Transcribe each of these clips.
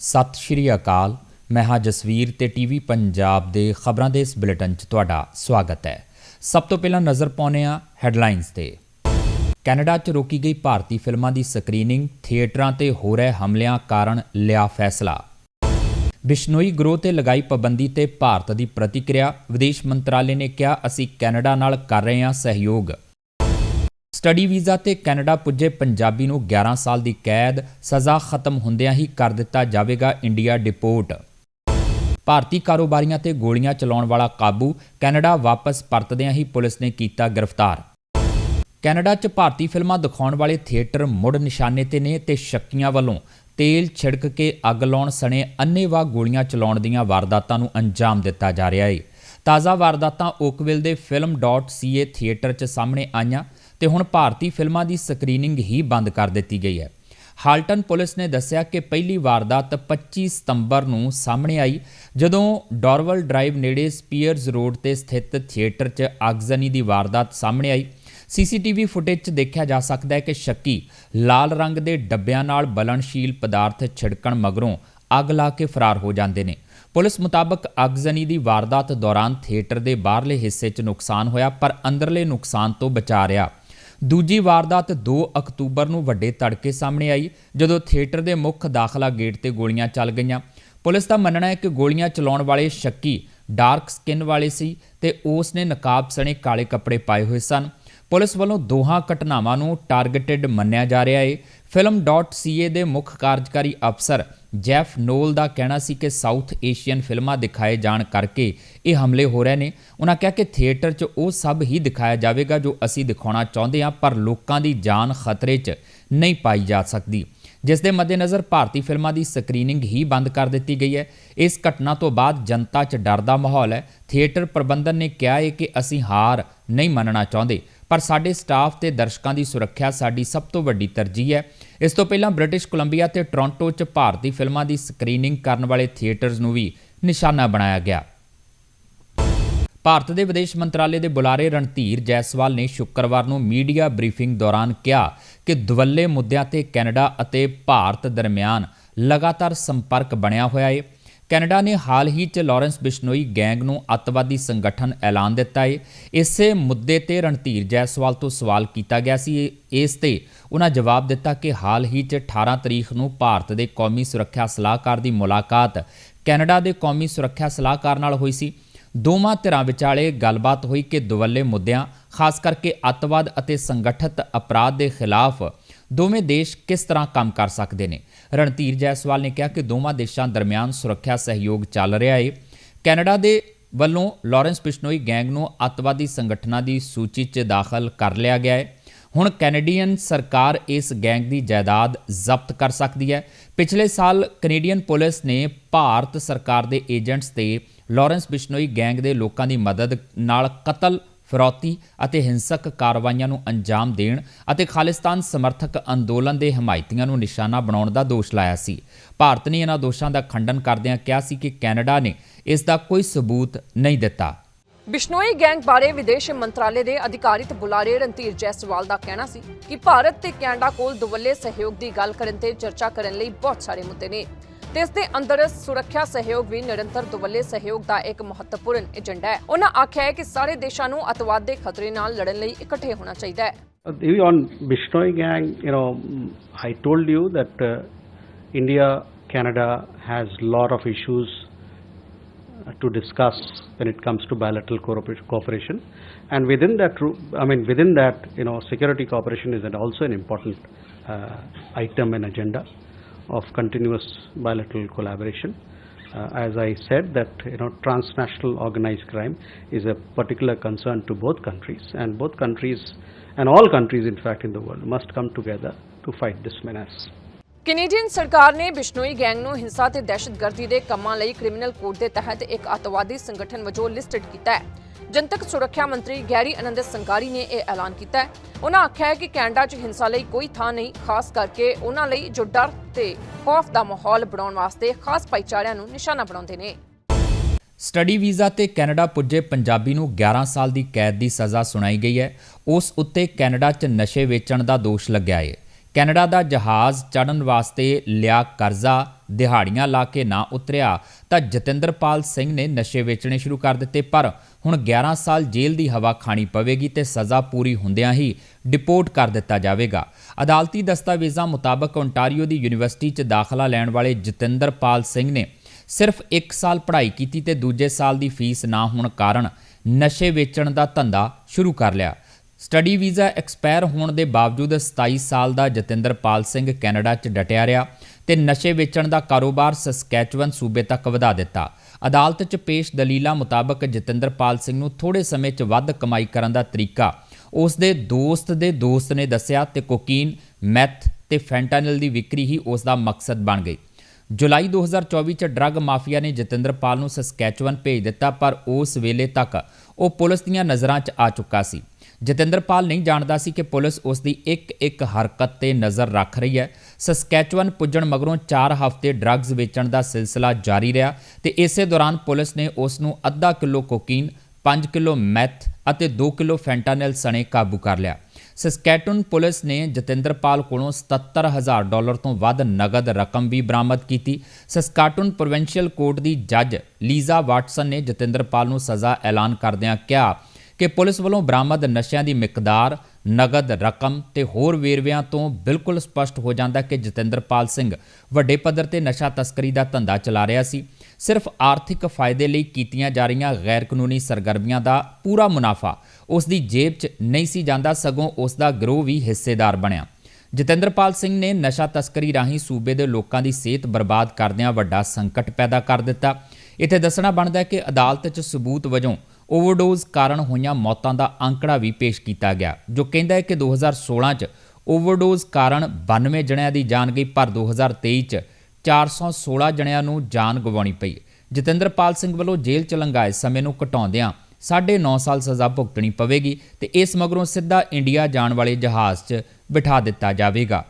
ਸਤਿ ਸ਼੍ਰੀ ਅਕਾਲ। ਮੈਂ ਹਾਂ ਜਸਵੀਰ ਤੇ ਟੀਵੀ ਪੰਜਾਬ ਦੇ ਖਬਰਾਂ ਦੇ ਇਸ ਬੁਲੇਟਿਨ 'ਚ ਤੁਹਾਡਾ ਸਵਾਗਤ ਹੈ। ਸਭ ਤੋਂ ਪਹਿਲਾਂ ਨਜ਼ਰ ਪਾਉਂਦੇ ਹਾਂ ਹੈਡਲਾਈਨਸ ਤੇ। ਕੈਨੇਡਾ 'ਚ ਰੋਕੀ ਗਈ ਭਾਰਤੀ ਫਿਲਮਾਂ ਦੀ ਸਕਰੀਨਿੰਗ, ਥੀਏਟਰਾਂ ਤੇ ਹੋ ਰਹੇ ਹਮਲਿਆਂ ਕਾਰਨ ਲਿਆ ਫੈਸਲਾ। ਬਿਸ਼ਨੋਈ ਗਰੋਹ ਤੇ ਲਗਾਈ ਪਾਬੰਦੀ ਤੇ ਭਾਰਤ ਦੀ ਪ੍ਰਤੀਕਿਰਿਆ, ਵਿਦੇਸ਼ ਮੰਤਰਾਲੇ ਨੇ ਕਿਹਾ, ਅਸੀਂ ਕੈਨੇਡਾ ਨਾਲ ਕਰ ਰਹੇ ਹਾਂ ਸਹਿਯੋਗ। ਸਟੱਡੀ ਵੀਜ਼ਾ ਤੇ ਕੈਨੇਡਾ ਪੁੱਜੇ ਪੰਜਾਬੀ ਨੂੰ 11 ਸਾਲ ਦੀ ਕੈਦ, ਸਜ਼ਾ ਖਤਮ ਹੁੰਦਿਆਂ ਹੀ ਕਰ ਦਿੱਤਾ ਜਾਵੇਗਾ ਇੰਡੀਆ ਡਿਪੋਰਟ। ਭਾਰਤੀ ਕਾਰੋਬਾਰੀਆਂ ਤੇ ਗੋਲੀਆਂ ਚਲਾਉਣ ਵਾਲਾ ਕਾਬੂ ਕੈਨੇਡਾ ਵਾਪਸ ਪਰਤਦਿਆਂ ਹੀ ਪੁਲਿਸ ਨੇ ਕੀਤਾ ਗ੍ਰਿਫਤਾਰ। ਕੈਨੇਡਾ 'ਚ ਭਾਰਤੀ ਫਿਲਮਾਂ ਦਿਖਾਉਣ ਵਾਲੇ ਥੀਏਟਰ ਮੁੜ ਨਿਸ਼ਾਨੇ ਤੇ ਨੇ ਤੇ ਸ਼ੱਕੀਆਂ ਵੱਲੋਂ ਤੇਲ ਛਿੜਕ ਕੇ ਅੱਗ ਲਾਉਣ ਸਣੇ ਅੰਨ੍ਹੇਵਾਹ ਗੋਲੀਆਂ ਚਲਾਉਣ ਦੀਆਂ ਵਾਰਦਾਤਾਂ ਨੂੰ ਅੰਜਾਮ ਦਿੱਤਾ ਜਾ ਰਿਹਾ ਹੈ ਤਾਜ਼ਾ ਵਾਰਦਾਤਾਂ ਓਕਵਿਲ ਦੇ film.ca ਥੀਏਟਰ 'ਚ ਸਾਹਮਣੇ ਆਈਆਂ। ਤੇ ਹੁਣ ਭਾਰਤੀ ਫਿਲਮਾਂ ਦੀ ਸਕਰੀਨਿੰਗ ਹੀ ਬੰਦ ਕਰ ਦਿੱਤੀ ਗਈ ਹੈ। ਹਾਲਟਨ ਪੁਲਿਸ ਨੇ ਦੱਸਿਆ ਕਿ ਪਹਿਲੀ ਵਾਰਦਾਤ 25 ਸਤੰਬਰ ਨੂੰ ਸਾਹਮਣੇ ਆਈ, ਜਦੋਂ ਡੋਰਵਲ ਡਰਾਈਵ ਨੇੜੇ ਸਪੀਅਰਜ਼ ਰੋਡ ਤੇ ਸਥਿਤ ਥੀਏਟਰ 'ਚ ਅਗਜ਼ਨੀ ਦੀ ਵਾਰਦਾਤ ਸਾਹਮਣੇ ਆਈ। ਸੀਸੀਟੀਵੀ ਫੁਟੇਜ 'ਚ ਦੇਖਿਆ ਜਾ ਸਕਦਾ ਹੈ ਕਿ ਸ਼ੱਕੀ ਲਾਲ ਰੰਗ ਦੇ ਡੱਬਿਆਂ ਨਾਲ ਬਲਣਸ਼ੀਲ ਪਦਾਰਥ ਛਿੜਕਣ ਮਗਰੋਂ ਅੱਗ ਲਾ ਕੇ ਫਰਾਰ ਹੋ ਜਾਂਦੇ ਨੇ। ਪੁਲਿਸ ਮੁਤਾਬਕ ਅਗਜ਼ਨੀ ਦੀ ਵਾਰਦਾਤ ਦੌਰਾਨ ਥੀਏਟਰ ਦੇ ਬਾਹਰਲੇ ਹਿੱਸੇ 'ਚ ਨੁਕਸਾਨ ਹੋਇਆ, ਪਰ ਅੰਦਰਲੇ ਨੁਕਸਾਨ ਤੋਂ ਬਚਾ ਰਿਹਾ। ਦੂਜੀ ਵਾਰਦਾਤ 2 ਅਕਤੂਬਰ ਨੂੰ ਵੱਡੇ ਤੜਕੇ ਸਾਹਮਣੇ ਆਈ, ਜਦੋਂ ਥੀਏਟਰ ਦੇ ਮੁੱਖ ਦਾਖਲਾ ਗੇਟ ਤੇ ਗੋਲੀਆਂ ਚੱਲ ਗਈਆਂ। ਪੁਲਿਸ ਦਾ ਮੰਨਣਾ ਹੈ ਕਿ ਗੋਲੀਆਂ ਚਲਾਉਣ ਵਾਲੇ ਸ਼ੱਕੀ ਡਾਰਕ ਸਕਿਨ ਵਾਲੇ ਸੀ ਤੇ ਉਸ ਨੇ ਨਕਾਬ ਸਣੇ ਕਾਲੇ ਕੱਪੜੇ ਪਾਏ ਹੋਏ ਸਨ। ਪੁਲਿਸ ਵੱਲੋਂ ਦੋਹਾਂ ਘਟਨਾਵਾਂ ਨੂੰ ਟਾਰਗੇਟਡ ਮੰਨਿਆ ਜਾ ਰਿਹਾ ਹੈ film.ca ਦੇ ਮੁੱਖ ਕਾਰਜਕਾਰੀ ਅਫਸਰ ਜੈਫ ਨੋਲ ਦਾ ਕਹਿਣਾ ਸੀ ਕਿ ਸਾਊਥ ਏਸ਼ੀਅਨ ਫਿਲਮਾਂ ਦਿਖਾਏ ਜਾਣ ਕਰਕੇ ਇਹ ਹਮਲੇ ਹੋ ਰਹੇ ਨੇ। ਉਹਨਾਂ ਕਿਹਾ ਕਿ ਥੀਏਟਰ 'ਚ ਉਹ ਸਭ ਹੀ ਦਿਖਾਇਆ ਜਾਵੇਗਾ ਜੋ ਅਸੀਂ ਦਿਖਾਉਣਾ ਚਾਹੁੰਦੇ ਹਾਂ, ਪਰ ਲੋਕਾਂ ਦੀ ਜਾਨ ਖਤਰੇ 'ਚ ਨਹੀਂ ਪਾਈ ਜਾ ਸਕਦੀ। ਜਿਸ ਦੇ ਮੱਦੇਨਜ਼ਰ ਭਾਰਤੀ ਫਿਲਮਾਂ ਦੀ ਸਕਰੀਨਿੰਗ ਹੀ ਬੰਦ ਕਰ ਦਿੱਤੀ ਗਈ ਹੈ। ਇਸ ਘਟਨਾ ਤੋਂ ਬਾਅਦ ਜਨਤਾ 'ਚ ਡਰ ਦਾ ਮਾਹੌਲ ਹੈ। ਥੀਏਟਰ ਪ੍ਰਬੰਧਨ ਨੇ ਕਿਹਾ ਹੈ ਕਿ ਅਸੀਂ ਹਾਰ ਨਹੀਂ ਮੰਨਣਾ ਚਾਹੁੰਦੇ। ਪਰ ਸਾਡੇ ਸਟਾਫ ਤੇ ਦਰਸ਼ਕਾਂ ਦੀ ਸੁਰੱਖਿਆ ਸਾਡੀ ਸਭ ਤੋਂ ਵੱਡੀ ਤਰਜੀਹ ਹੈ। ਇਸ ਤੋਂ ਪਹਿਲਾਂ ਬ੍ਰਿਟਿਸ਼ ਕੋਲੰਬੀਆ ਤੇ ਟੋਰਾਂਟੋ 'ਚ ਭਾਰਤੀ ਫਿਲਮਾਂ ਦੀ ਸਕਰੀਨਿੰਗ ਕਰਨ ਵਾਲੇ ਥੀਏਟਰਜ਼ ਨੂੰ ਵੀ ਨਿਸ਼ਾਨਾ ਬਣਾਇਆ ਗਿਆ। ਭਾਰਤ ਦੇ ਵਿਦੇਸ਼ ਮੰਤਰਾਲੇ ਦੇ ਬੁਲਾਰੇ ਰਣਧੀਰ ਜੈਸਵਾਲ ਨੇ ਸ਼ੁੱਕਰਵਾਰ ਨੂੰ ਮੀਡੀਆ ਬਰੀਫਿੰਗ ਦੌਰਾਨ ਕਿਹਾ ਕਿ ਦੁਵੱਲੇ ਮੁੱਦਿਆਂ ਤੇ ਕੈਨੇਡਾ ਅਤੇ ਭਾਰਤ ਦਰਮਿਆਨ ਲਗਾਤਾਰ ਸੰਪਰਕ ਬਣਿਆ ਹੋਇਆ ਹੈ ਕੈਨੇਡਾ ਨੇ ਹਾਲ ਹੀ 'ਚ ਲਾਰੈਂਸ ਬਿਸ਼ਨੋਈ ਗੈਂਗ ਨੂੰ ਅੱਤਵਾਦੀ ਸੰਗਠਨ ਐਲਾਨ ਦਿੱਤਾ ਹੈ ਇਸੇ ਮੁੱਦੇ ਤੇ ਰਣਧੀਰ ਜੈਸਵਾਲ ਤੋਂ ਸਵਾਲ ਕੀਤਾ ਗਿਆ ਸੀ। ਇਸ ਤੇ ਉਹਨਾਂ ਜਵਾਬ ਦਿੱਤਾ ਕਿ ਹਾਲ ਹੀ 'ਚ 18 ਤਰੀਕ ਨੂੰ ਭਾਰਤ ਦੇ ਕੌਮੀ ਸੁਰੱਖਿਆ ਸਲਾਹਕਾਰ ਦੀ ਮੁਲਾਕਾਤ ਕੈਨੇਡਾ ਦੇ ਕੌਮੀ ਸੁਰੱਖਿਆ ਸਲਾਹਕਾਰ ਨਾਲ ਹੋਈ ਸੀ। ਦੋਵਾਂ ਧਿਰਾਂ ਵਿਚਾਲੇ ਗੱਲਬਾਤ ਹੋਈ ਕਿ ਦੁਵੱਲੇ ਮੁੱਦਿਆਂ, ਖਾਸ ਕਰਕੇ ਅੱਤਵਾਦ ਅਤੇ ਸੰਗਠਿਤ ਅਪਰਾਧ ਦੇ ਖਿਲਾਫ ਦੋਵੇਂ ਦੇਸ਼ ਕਿਸ ਤਰ੍ਹਾਂ ਕੰਮ ਕਰ ਸਕਦੇ ਨੇ। ਰਣਧੀਰ ਜੈਸਵਾਲ ਨੇ ਕਿਹਾ ਕਿ ਦੋਵਾਂ ਦੇਸ਼ਾਂ ਦਰਮਿਆਨ ਸੁਰੱਖਿਆ ਸਹਿਯੋਗ ਚੱਲ ਰਿਹਾ ਹੈ ਕੈਨੇਡਾ ਦੇ ਵੱਲੋਂ ਲਾਰੈਂਸ ਬਿਸ਼ਨੋਈ ਗੈਂਗ ਨੂੰ ਅੱਤਵਾਦੀ ਸੰਗਠਨਾਂ ਦੀ ਸੂਚੀ 'ਚ ਦਾਖਲ ਕਰ ਲਿਆ ਗਿਆ ਹੈ ਹੁਣ ਕੈਨੇਡੀਅਨ ਸਰਕਾਰ ਇਸ ਗੈਂਗ ਦੀ ਜਾਇਦਾਦ ਜ਼ਬਤ ਕਰ ਸਕਦੀ ਹੈ। ਪਿਛਲੇ ਸਾਲ ਕੈਨੇਡੀਅਨ ਪੁਲਿਸ ਨੇ ਭਾਰਤ ਸਰਕਾਰ ਦੇ ਏਜੰਟਸ ਤੇ ਲਾਰੈਂਸ ਬਿਸ਼ਨੋਈ ਗੈਂਗ ਦੇ ਲੋਕਾਂ ਦੀ ਮਦਦ ਨਾਲ ਕਤਲ ਫਿਰੌਤੀ ਅਤੇ ਹਿੰਸਕ ਕਾਰਵਾਈਆਂ ਨੂੰ ਅੰਜਾਮ ਦੇਣ ਅਤੇ ਖਾਲਿਸਤਾਨ ਸਮਰਥਕ ਅੰਦੋਲਨ ਦੇ ਹਮਾਇਤੀਆਂ ਨੂੰ ਨਿਸ਼ਾਨਾ ਬਣਾਉਣ ਦਾ ਦੋਸ਼ ਲਾਇਆ ਸੀ। ਭਾਰਤ ਨੇ ਇਹਨਾਂ ਦੋਸ਼ਾਂ ਦਾ ਖੰਡਨ ਕਰਦਿਆਂ ਕਿਹਾ ਸੀ ਕਿ ਕੈਨੇਡਾ ਨੇ ਇਸ ਦਾ ਕੋਈ ਸਬੂਤ ਨਹੀਂ ਦਿੱਤਾ। ਬਿਸ਼ਨੋਈ ਗੈਂਗ ਬਾਰੇ ਵਿਦੇਸ਼ ਮੰਤਰਾਲੇ ਦੇ ਅਧਿਕਾਰਿਤ ਬੁਲਾਰੇ ਰਣਧੀਰ ਜੈਸਵਾਲ ਦਾ ਕਹਿਣਾ ਸੀ ਕਿ ਭਾਰਤ ਤੇ ਕੈਨੇਡਾ ਕੋਲ ਦੁਵੱਲੇ ਸਹਿਯੋਗ ਦੀ ਗੱਲ ਕਰਨ ਤੇ ਚਰਚਾ ਕਰਨ ਲਈ ਬਹੁਤ ਸਾਰੇ ਮੁੱਦੇ ਨੇ। ਤੇ ਇਸ ਦੇ ਅੰਦਰ ਸੁਰੱਖਿਆ ਸਹਿਯੋਗ ਵੀ ਨਿਰੰਤਰ ਦੁਵੱਲੇ ਸਹਿਯੋਗ ਦਾ ਇੱਕ ਮਹੱਤਵਪੂਰਨ ਏਜੰਡਾ ਹੈ ਉਹਨਾਂ ਆਖਿਆ ਹੈ ਕਿ ਸਾਰੇ ਦੇਸ਼ਾਂ ਨੂੰ ਅਤਵਾਦ ਦੇ ਖਤਰੇ ਨਾਲ ਲੜਨ ਲਈ ਇਕੱਠੇ ਹੋਣਾ ਚਾਹੀਦਾ ਹੈ Uh, maybe on Bishnoi gang, you know, mm, I told you that uh, India, Canada has lot of issues uh, to discuss when it comes to bilateral cooperation- cooperation, and within that, ru- I mean, within that, you know, security cooperation is an- also an important uh, item and agenda of continuous bilateral collaboration. Uh, as I said, that you know, transnational organized crime is a particular concern to both countries, and both countries, and all countries, in fact, in the world, must come together to fight this menace. Canadian ਸਰਕਾਰ ਨੇ Bishnoi gang ਨੂੰ ਹਿੰਸਾ ਤੇ ਦਹਿਸ਼ਤਗਰਦੀ ਦੇ ਕੰਮਾਂ ਲਈ criminal code ਦੇ ਤਹਿਤ ਇੱਕ ਅਤਵਾਦੀ ਸੰਗਠਨ ਵਜੋਂ ਲਿਸਟਡ ਕੀਤਾ ਹੈ ਜਨਤਕ ਸੁਰੱਖਿਆ ਮੰਤਰੀ ਗੈਰੀ ਅਨੰਦ ਸੰਗਾਰੀ ਨੇ ਇਹ ਐਲਾਨ ਕੀਤਾ ਹੈ। ਉਹਨਾਂ ਆਖਿਆ ਹੈ ਕਿ ਕੈਨੇਡਾ 'ਚ ਹਿੰਸਾ ਲਈ ਕੋਈ ਥਾਂ ਨਹੀਂ, ਖਾਸ ਕਰਕੇ ਉਹਨਾਂ ਲਈ ਜੋ ਡਰ ਤੇ ਖੌਫ ਦਾ ਮਾਹੌਲ ਬਣਾਉਣ ਵਾਸਤੇ ਖਾਸ ਭਾਈਚਾਰਿਆਂ ਨੂੰ ਨਿਸ਼ਾਨਾ ਬਣਾਉਂਦੇ ਨੇ। ਸਟੱਡੀ ਵੀਜ਼ਾ ਤੇ ਕੈਨੇਡਾ ਪੁੱਜੇ ਪੰਜਾਬੀ ਨੂੰ 11 ਸਾਲ ਦੀ ਕੈਦ ਦੀ ਸਜ਼ਾ ਸੁਣਾਈ ਗਈ ਹੈ। ਉਸ ਉੱਤੇ ਕੈਨੇਡਾ 'ਚ ਨਸ਼ੇ ਵੇਚਣ ਦਾ ਦੋਸ਼ ਲੱਗਿਆ ਹੈ ਕੈਨੇਡਾ ਦਾ ਜਹਾਜ਼ ਚੜਨ ਵਾਸਤੇ ਲਿਆ ਕਰਜ਼ਾ ਦਿਹਾੜੀਆਂ ਲਾ ਕੇ ਨਾ ਉਤਰਿਆ, ਤਾਂ ਜਤਿੰਦਰਪਾਲ ਸਿੰਘ ਨੇ ਨਸ਼ੇ ਵੇਚਣੇ ਸ਼ੁਰੂ ਕਰ ਦਿੱਤੇ, ਪਰ ਹੁਣ 11 ਸਾਲ ਜੇਲ੍ਹ ਦੀ ਹਵਾ ਖਾਣੀ ਪਵੇਗੀ ਤੇ ਸਜ਼ਾ ਪੂਰੀ ਹੁੰਦਿਆਂ ਹੀ ਡਿਪੋਰਟ ਕਰ ਦਿੱਤਾ ਜਾਵੇਗਾ। ਅਦਾਲਤੀ ਦਸਤਾਵੇਜ਼ਾਂ ਮੁਤਾਬਕ ਓਨਟਾਰੀਓ ਦੀ ਯੂਨੀਵਰਸਿਟੀ 'ਚ ਦਾਖਲਾ ਲੈਣ ਵਾਲੇ ਜਤਿੰਦਰਪਾਲ ਸਿੰਘ ਨੇ ਸਿਰਫ 1 ਸਾਲ ਪੜ੍ਹਾਈ ਕੀਤੀ ਤੇ ਦੂਜੇ ਸਾਲ ਦੀ ਫੀਸ ਨਾ ਹੋਣ ਕਾਰਨ ਨਸ਼ੇ ਵੇਚਣ ਦਾ ਧੰਦਾ ਸ਼ੁਰੂ ਕਰ ਲਿਆ। ਸਟੱਡੀ ਵੀਜ਼ਾ ਐਕਸਪਾਇਰ ਹੋਣ ਦੇ ਬਾਵਜੂਦ 27 ਸਾਲ ਦਾ ਜਤਿੰਦਰਪਾਲ ਸਿੰਘ ਕੈਨੇਡਾ 'ਚ ਡਟਿਆ ਰਿਹਾ। ਤੇ ਨਸ਼ੇ ਵੇਚਣ ਦਾ ਕਾਰੋਬਾਰ ਸਸਕੈਚੁਅਨ ਸੂਬੇ ਤੱਕ ਵਧਾ ਦਿੱਤਾ। ਅਦਾਲਤ 'ਚ ਪੇਸ਼ ਦਲੀਲਾਂ ਮੁਤਾਬਕ ਜਤਿੰਦਰਪਾਲ ਸਿੰਘ ਨੂੰ ਥੋੜੇ ਸਮੇਂ 'ਚ ਵੱਧ ਕਮਾਈ ਕਰਨ ਦਾ ਤਰੀਕਾ ਉਸ ਦੇ ਦੋਸਤ ਦੇ ਦੋਸਤ ਨੇ ਦੱਸਿਆ ਤੇ ਕੋਕੀਨ, ਮੈਥ ਤੇ ਫੈਂਟਾਨਲ ਦੀ ਵਿਕਰੀ ਹੀ ਉਸ ਦਾ ਮਕਸਦ ਬਣ ਗਈ। ਜੁਲਾਈ 2024 ਚ ਡਰੱਗ ਮਾਫੀਆ ਨੇ ਜਤਿੰਦਰਪਾਲ ਨੂੰ ਸਸਕੈਚੁਅਨ ਭੇਜ ਦਿੱਤਾ, ਪਰ ਉਸ ਵੇਲੇ ਤੱਕ ਉਹ ਪੁਲਿਸ ਦੀਆਂ ਨਜ਼ਰਾਂ 'ਚ ਆ ਚੁੱਕਾ ਸੀ। ਜਤਿੰਦਰਪਾਲ ਨਹੀਂ ਜਾਣਦਾ ਸੀ ਕਿ ਪੁਲਿਸ ਉਸ ਦੀ ਇੱਕ ਇੱਕ ਹਰਕਤ ਤੇ ਨਜ਼ਰ ਰੱਖ ਰਹੀ ਹੈ। ਸਸਕੈਚੁਅਨ ਪੁੱਜਣ ਮਗਰੋਂ 4 ਹਫ਼ਤੇ ਡਰੱਗਸ ਵੇਚਣ ਦਾ ਸਿਲਸਿਲਾ ਜਾਰੀ ਰਿਹਾ ਤੇ ਇਸੇ ਦੌਰਾਨ ਪੁਲਿਸ ਨੇ ਉਸ ਨੂੰ ਅੱਧਾ ਕਿਲੋ ਕੋਕੀਨ 5 ਕਿਲੋ ਮੈਥ ਅਤੇ 2 ਕਿਲੋ ਫੈਂਟਾਨਲ ਸਣੇ ਕਾਬੂ ਕਰ ਲਿਆ। ਸਸਕੈਟੂਨ ਪੁਲਿਸ ਨੇ ਜਤਿੰਦਰਪਾਲ ਕੋਲੋਂ 77000 ਡਾਲਰ ਤੋਂ ਵੱਧ ਨਗਦ ਰਕਮ ਵੀ ਬਰਾਮਦ ਕੀਤੀ। ਸਸਕਾਟੂਨ ਪ੍ਰੋਵਿੰਸ਼ੀਅਲ ਕੋਰਟ ਦੀ ਜੱਜ ਲੀਜ਼ਾ ਵਾਟਸਨ ਨੇ ਜਤਿੰਦਰਪਾਲ ਨੂੰ ਸਜ਼ਾ ਐਲਾਨ ਕਰਦਿਆਂ ਕਿਹਾ ਕਿ ਪੁਲਿਸ ਵੱਲੋਂ ਬਰਾਮਦ ਨਸ਼ਿਆਂ ਦੀ ਮਿਕਦਾਰ, ਨਗਦ ਰਕਮ ਤੇ ਹੋਰ ਵੇਰਵਿਆਂ ਤੋਂ ਬਿਲਕੁਲ ਸਪਸ਼ਟ ਹੋ ਜਾਂਦਾ ਕਿ ਜਤਿੰਦਰਪਾਲ ਸਿੰਘ ਵੱਡੇ ਪੱਧਰ ਤੇ ਨਸ਼ਾ ਤਸਕਰੀ ਦਾ ਧੰਦਾ ਚਲਾ ਰਿਹਾ ਸੀ। ਸਿਰਫ ਆਰਥਿਕ ਫਾਇਦੇ ਲਈ ਕੀਤੀਆਂ ਜਾ ਰਹੀਆਂ ਗੈਰ ਕਾਨੂੰਨੀ ਸਰਗਰਮੀਆਂ ਦਾ ਪੂਰਾ ਮੁਨਾਫਾ ਉਸ ਦੀ ਜੇਬ 'ਚ ਨਹੀਂ ਸੀ ਜਾਂਦਾ, ਸਗੋਂ ਉਸ ਦਾ ਗਰੋਹ ਵੀ ਹਿੱਸੇਦਾਰ ਬਣਿਆ। ਜਤਿੰਦਰਪਾਲ ਸਿੰਘ ਨੇ ਨਸ਼ਾ ਤਸਕਰੀ ਰਾਹੀਂ ਸੂਬੇ ਦੇ ਲੋਕਾਂ ਦੀ ਸਿਹਤ ਬਰਬਾਦ ਕਰਦਿਆਂ ਵੱਡਾ ਸੰਕਟ ਪੈਦਾ ਕਰ ਦਿੱਤਾ। ਇੱਥੇ ਦੱਸਣਾ ਬਣਦਾ ਹੈ ਕਿ ਅਦਾਲਤ 'ਚ ਸਬੂਤ ਵਜੋਂ ਓਵਰਡੋਜ਼ ਕਾਰਨ ਹੋਈਆਂ ਮੌਤਾਂ ਦਾ ਅੰਕੜਾ ਵੀ ਪੇਸ਼ ਕੀਤਾ ਗਿਆ, ਜੋ ਕਹਿੰਦਾ ਹੈ ਕਿ 2016 'ਚ ਓਵਰਡੋਜ਼ ਕਾਰਨ 92 ਜਣਿਆਂ ਦੀ ਜਾਨ ਗਈ, ਪਰ 2023 'ਚ 416 ਜਣਿਆਂ ਨੂੰ ਜਾਨ ਗਵਾਉਣੀ ਪਈ। ਜਤਿੰਦਰਪਾਲ ਸਿੰਘ ਵੱਲੋਂ ਜੇਲ੍ਹ ਚ ਲੰਘਾਏ ਸਮੇਂ ਨੂੰ ਘਟਾਉਂਦਿਆਂ 9.5 ਸਾਲ ਸਜ਼ਾ ਭੁਗਤਣੀ ਪਵੇਗੀ ਤੇ ਇਸ ਮਗਰੋਂ ਸਿੱਧਾ ਇੰਡੀਆ ਜਾਣ ਵਾਲੇ ਜਹਾਜ਼ 'ਚ ਬਿਠਾ ਦਿੱਤਾ ਜਾਵੇਗਾ।